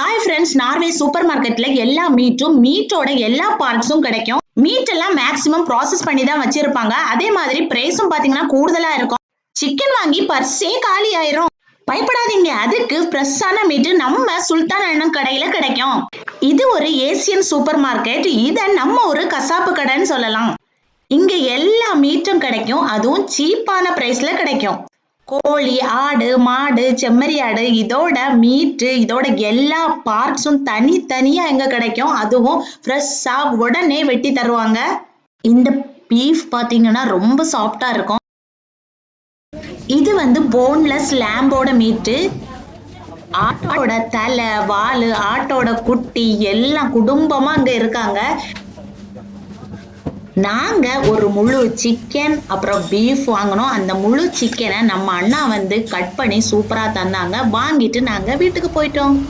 Hi friends Norway super மார்க்கெட்ல எல்லா மீட்டும் மீட்டோட எல்லா பார்ட்ஸும் கிடைக்கும். மீட் எல்லாம் மேக்ஸிமம் ப்ராசஸ் பண்ணி தான் வச்சிருப்பாங்க. அதே மாதிரி பிரைஸும் பாத்தீங்கன்னா கூடுதலா இருக்கும். சிக்கன் வாங்கி பர்ஸே காலி ஆயிரும். பயப்படாதீங்க. அதுக்கு ஃப்ரெஷ்ஷான மீட்டு நம்ம சுல்தான் அண்ணன் கடையில கிடைக்கும். இது ஒரு ஏசியன் சூப்பர் மார்க்கெட் இதை நம்ம ஒரு கசாப்பு கடைன்னு சொல்லலாம். இங்க எல்லா மீட்டும் கிடைக்கும். அதுவும் சீப்பான பிரைஸ்ல கிடைக்கும். கோழி ஆடு மாடு செம்மறி ஆடு இதோட மீட்டு இதோட எல்லா பார்ட்ஸும் தனித்தனியா எங்க கிடைக்கும்? அதுவும் ஃப்ரெஷ்ஷா உடனே வெட்டி தருவாங்க. இந்த பீஃப் பாத்தீங்கன்னா ரொம்ப சாஃப்டா இருக்கும். இது வந்து போன்லெஸ் லேம்போட மீட்டு ஆட்டோட தலை வால் ஆட்டோட குட்டி எல்லாம் குடும்பமா அங்க இருக்காங்க. நாங்க ஒரு முழு சிக்கன் அப்புறம் பீஃப் வாங்கினோம். அந்த முழு சிக்கனை நம்ம அண்ணா வந்து கட் பண்ணி சூப்பரா தந்தாங்க. வாங்கிட்டு நாங்க வீட்டுக்கு போயிட்டோம்.